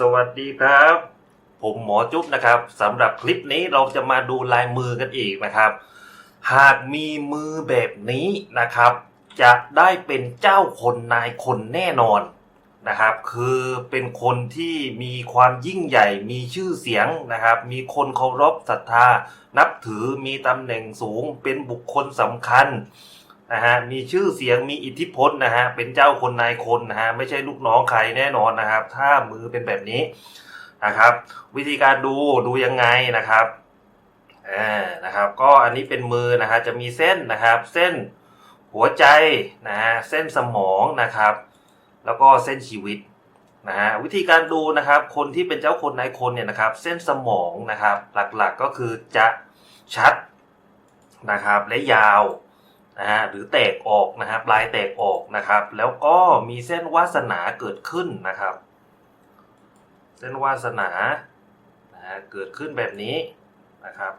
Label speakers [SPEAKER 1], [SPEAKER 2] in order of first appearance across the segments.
[SPEAKER 1] สวัสดีครับ ผมหมอจุ๊บนะครับสำหรับคลิปนี้เราจะมาดูลายมือกันอีกนะครับ หากมีมือแบบนี้นะครับ จะได้เป็นเจ้าคนนายคนแน่นอนนะครับ คือเป็นคนที่มีความยิ่งใหญ่มีชื่อเสียงนะครับ มีคนเคารพศรัทธา นับถือมีตำแหน่งสูงเป็นบุคคลสำคัญ นะฮะมีชื่อเสียงมีอิทธิพลนะฮะเป็นเจ้าคนนายคนนะฮะไม่ใช่ลูกน้องใครแน่นอนนะครับ ถ้ามือเป็นแบบนี้นะครับ วิธีการดูดูยังไงนะครับอ่านะครับ ก็อันนี้เป็นมือนะฮะจะมีเส้นนะครับ เส้นหัวใจนะฮะเส้นสมองนะครับ แล้วก็เส้นชีวิตนะฮะวิธีการดูนะครับคนที่เป็นเจ้าคนนายคนเนี่ยนะครับ เส้นสมองนะครับ หลักๆก็คือจะชัดนะครับและยาว นะฮะหรือแตกออกนะครับลายแตกออกนะครับ แล้วก็มีเส้นวาสนาเกิดขึ้นนะครับ เส้นวาสนานะฮะเกิดขึ้นแบบนี้นะครับ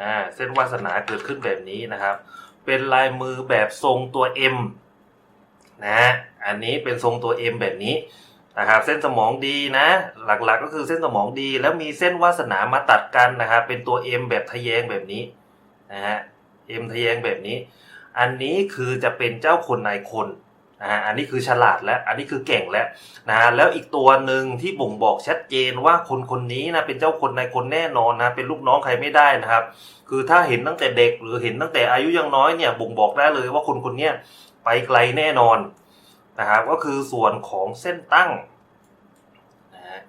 [SPEAKER 1] อ่าเส้นวาสนาเกิดขึ้นแบบนี้นะครับ เป็นลายมือแบบทรงตัว M นะฮะอันนี้เป็นทรงตัว M แบบนี้ นะครับเส้นสมองดีนะ หลักๆก็คือเส้นสมองดี แล้วมีเส้นวาสนามาตัดกันนะครับเป็นตัว M แบบทะแยงแบบนี้นะฮะ M ทะแยงแบบนี้ อันนี้คือจะเป็นเจ้าคนนายคนนะฮะอันนี้คือฉลาดแล้วอันนี้คือเก่งแล้วนะฮะแล้วอีกตัวหนึ่งที่บ่งบอกชัดเจนว่าคนคนนี้นะเป็นเจ้าคนนายคนแน่นอนนะเป็นลูกน้องใครไม่ได้นะครับ คือถ้าเห็นตั้งแต่เด็กหรือเห็นตั้งแต่อายุยังน้อยเนี่ยบ่งบอกได้เลยว่าคนคนนี้ไปไกลแน่นอน นะครับก็คือส่วนของเส้นตั้งนะฮะ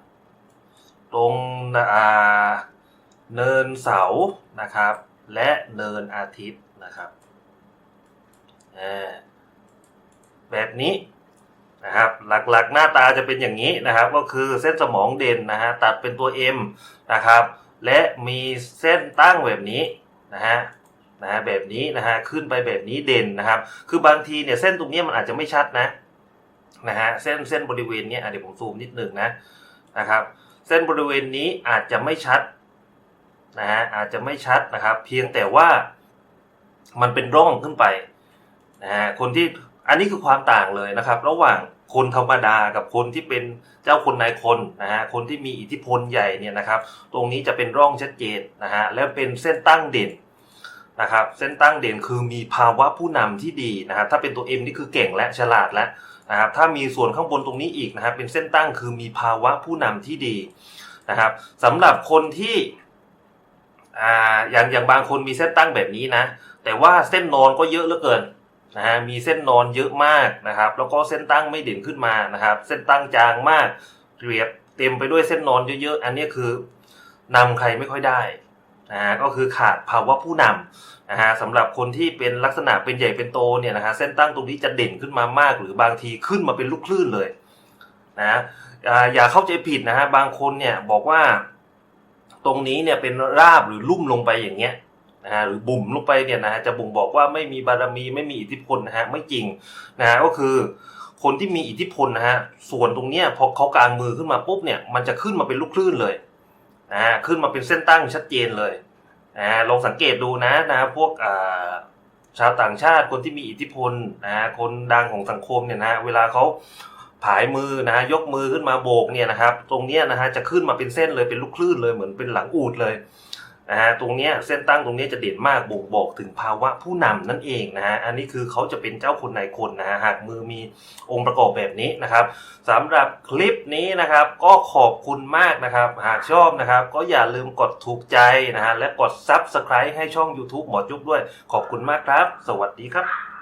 [SPEAKER 1] ตรงเนินเสานะครับ และเนินอาทิตย์นะครับอ่าแบบนี้นะครับหลักๆหน้าตาจะเป็นอย่างนี้นะครับ ก็คือเส้นสมองเด่นนะฮะตัดเป็นตัว M นะครับ และมีเส้นตั้งแบบนี้นะฮะนะฮะแบบนี้นะฮะขึ้นไปแบบนี้เด่นนะครับ คือบางทีเนี่ยเส้นตรงนี้มันอาจจะไม่ชัดนะ นะฮะเส้นเส้นบริเวณนี้เดี๋ยวผมซูมนิดหนึ่งนะนะครับ เส้นบริเวณนี้อาจจะไม่ชัดนะฮะอาจจะไม่ชัดนะครับ เพียงแต่ว่ามันเป็นร่องขึ้นไปนะฮะคนที่อันนี้คือความต่างเลยนะครับ ระหว่างคนธรรมดากับคนที่เป็นเจ้าคนนายคนนะฮะคนที่มีอิทธิพลใหญ่เนี่ยนะครับ ตรงนี้จะเป็นร่องชัดเจนนะฮะแล้วเป็นเส้นตั้งเด่น นะครับเส้นตั้งเด่นคือมีภาวะผู้นำที่ดีนะครับถ้าเป็นตัว M นี่คือเก่งและฉลาดแล้วนะครับถ้ามีส่วนข้างบนตรงนี้อีกนะครับเป็นเส้นตั้งคือมีภาวะผู้นำที่ดีนะครับสำหรับคนที่อ่าอย่างอย่างบางคนมีเส้นตั้งแบบนี้นะ แต่ว่าเส้นนอนก็เยอะเหลือเกินนะฮะมีเส้นนอนเยอะมากนะครับ แล้วก็เส้นตั้งไม่เด่นขึ้นมานะครับ เส้นตั้งจางมากเรียบเต็มไปด้วยเส้นนอนเยอะๆ อันนี้คือนำใครไม่ค่อยได้ นะฮะก็คือขาดภาวะผู้นำนะฮะสำหรับคนที่เป็นลักษณะเป็นใหญ่เป็นโตเนี่ยนะฮะเส้นตั้งตรงนี้จะเด่นขึ้นมามาก หรือบางทีขึ้นมาเป็นลูกคลื่นเลยนะฮะอ่าอย่าเข้าใจผิดนะฮะบางคนเนี่ยบอกว่าตรงนี้เนี่ยเป็นราบหรือลุ่มลงไปอย่างเงี้ยนะฮะหรือบุ่มลงไปเนี่ยนะฮะจะบ่งบอกว่าไม่มีบารมีไม่มีอิทธิพลนะฮะไม่จริงนะฮะก็คือคนที่มีอิทธิพลนะฮะส่วนตรงเนี้ยพอเขากางมือขึ้นมาปุ๊บเนี่ยมันจะขึ้นมาเป็นลูกคลื่นเลย นะฮะขึ้นมาเป็นเส้นตั้งชัดเจนเลยนะฮะลองสังเกตดูนะนะพวกอ่าชาวต่างชาติคนที่มีอิทธิพลนะฮะคนดังของสังคมเนี่ยนะเวลาเขาผายมือนะฮะยกมือขึ้นมาโบกเนี่ยนะครับ ตรงเนี้ยนะฮะจะขึ้นมาเป็นเส้นเลยเป็นลูกคลื่นเลยเหมือนเป็นหลังอูดเลย นะฮะตรงนี้เส้นตั้งตรงนี้จะเด่นมากบ่งบอกถึงภาวะผู้นำนั่นเองนะฮะอันนี้คือเขาจะเป็นเจ้าคนนายคนนะฮะหากมือมีองค์ประกอบแบบนี้นะครับสำหรับคลิปนี้นะครับก็ขอบคุณมากนะครับ หากชอบนะครับ ก็อย่าลืมกดถูกใจนะฮะและกด Subscribe ให้ช่อง YouTube หมอจุ๊บด้วย ขอบคุณมากครับ สวัสดีครับ